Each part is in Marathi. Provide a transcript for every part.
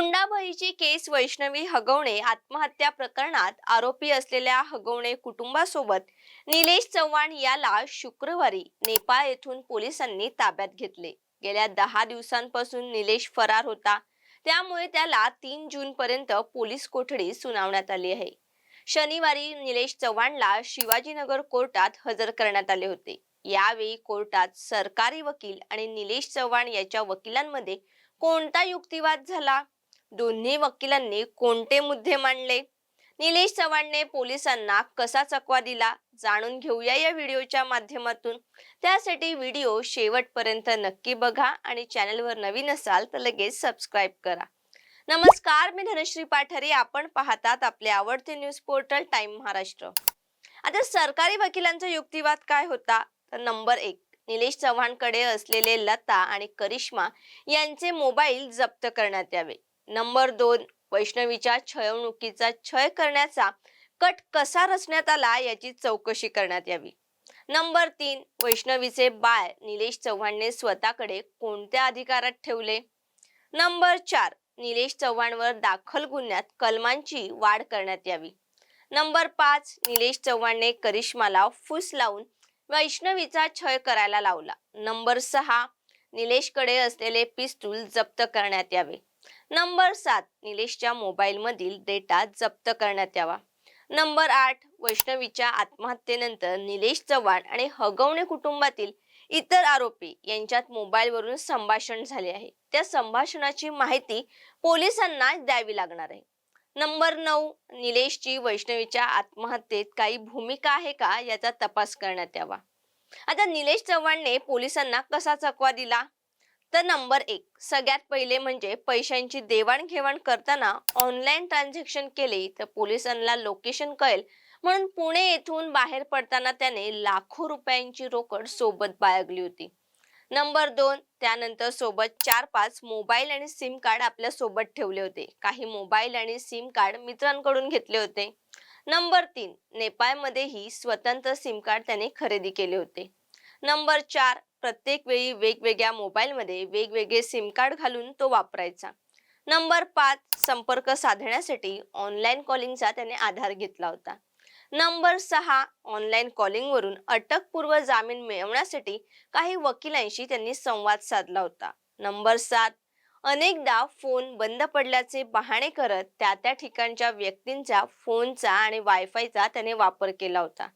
हुंडाबळीची केस वैष्णवी हगवणे आत्महत्या प्रकरणात आरोपी असलेल्या हगवणे कुटुंबासोबत निलेश चव्हाण याला शुक्रवारी नेपाळ येथून पोलिसांनी ताब्यात घेतले. गेल्या दहा दिवसांपासून निलेश फरार होता. त्यामुळे त्याला तीन जून पर्यंत पोलीस कोठडी सुनावण्यात आली आहे. शनिवारी निलेश चव्हाणला शिवाजीनगर कोर्टात हजर करण्यात आले होते. यावेळी कोर्टात सरकारी वकील आणि निलेश चव्हाण याच्या वकिलांमध्ये कोणता युक्तिवाद झाला? दोन्ही वकिलांनी कोणते मुद्दे मांडले? निलेश चव्हाणने पोलिसांना कसा चकवा दिला? जाणून घेऊया या व्हिडिओच्या माध्यमातून. त्यासाठी व्हिडिओ शेवटपर्यंत नक्की बघा आणि चॅनलवर नवीन असाल तर लगेच सबस्क्राईब करा. नमस्कार मी धनश्री पाठारे. आपण पाहतात आपले आवडते न्यूज पोर्टल टाइम महाराष्ट्र. आता सरकारी वकिलांचा युक्तिवाद काय होता? तर नंबर एक निलेश चव्हाणकडे असलेले लता आणि करिश्मा यांचे मोबाईल जप्त करण्यात यावे. नंबर दोन वैष्णवीच्या छळवणुकीचा छळ करण्याचा कट कसा रचण्यात आला याची चौकशी करण्यात यावी. नंबर तीन वैष्णवीचे बाळ निलेश चव्हाणने स्वतःकडे कोणत्या अधिकारात ठेवले? नंबर चार निलेश चव्हाणवर दाखल गुन्ह्यात कलमांची वाढ करण्यात यावी. नंबर पाच निलेश चव्हाणने करिश्माला फूस लावून वैष्णवीचा छळ करायला लावला. नंबर सहा निलेशकडे असलेले पिस्तूल जप्त करण्यात यावे. नंबर सात निलेशच्या मोबाईलमधील डेटा जप्त करण्यात यावा. नंबर आठ वैष्णवीच्या आत्महत्येनंतर निलेश चव्हाण आणि हगवणे कुटुंबातील इतर आरोपी यांच्यात मोबाईलवरून संभाषण झाले आहे. त्या संभाषणाची माहिती पोलिसांना द्यावी लागणार आहे. नंबर नऊ निलेशची वैष्णवीच्या आत्महत्येत काही भूमिका आहे का याचा तपास करण्यात यावा. आता निलेश चव्हाणने पोलिसांना कसा चकवा दिला? तर नंबर एक. सगळ्यात पहिले म्हणजे पैशांची देवाणघेवाण करताना ऑनलाईन ट्रान्झॅक्शन केले तर पोलिसांना लोकेशन कळेल. म्हणून पुणे येथून बाहेर पडताना त्याने लाखो रुपयांची रोकड सोबत बाळगली होती. नंबर दोन त्यानंतर सोबत चार पाच मोबाईल आणि सिम कार्ड आपल्यासोबत ठेवले होते. काही मोबाईल आणि सिम कार्ड मित्रांकडून घेतले होते. नंबर तीन नेपाळमध्येही स्वतंत्र सिम कार्ड त्याने खरेदी केले होते. नंबर चार प्रत्येक वेळी वेगवेगळ्या मोबाईलमध्ये वेगवेगळे सिम कार्ड घालून तो वापरायचा. नंबर पाच संपर्क साधण्यासाठी ऑनलाईन कॉलिंगचा त्याने आधार घेतला होता. नंबर सहा ऑनलाईन कॉलिंगवरून अटकपूर्व जामीन मिळवण्यासाठी काही वकिलांशी त्यांनी संवाद साधला होता. नंबर सात अनेकदा फोन बंद पडल्याचे बहाणे करत त्या त्या ठिकाणच्या व्यक्तींचा फोनचा आणि वायफायचा त्याने वापर केला होता.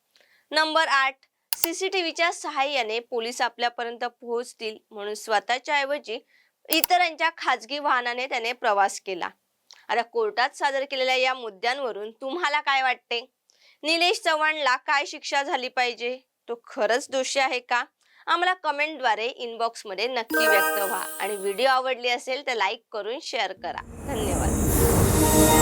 नंबर आठ सीसीटीव्हीच्या सहाय्याने पोलीस आपल्यापर्यंत पोहोचतील म्हणून स्वतःच्या ऐवजी इतरांच्या खाजगी वाहनाने त्याने प्रवास केला. आता कोर्टात सादर केलेल्या या मुद्द्यांवरून तुम्हाला काय वाटते? निलेश चव्हाणला काय शिक्षा झाली पाहिजे? तो खरंच दोषी आहे का? आम्हाला कमेंटद्वारे इनबॉक्समध्ये नक्की व्यक्त व्हा आणि व्हिडिओ आवडली असेल तर लाईक करून शेअर करा. धन्यवाद.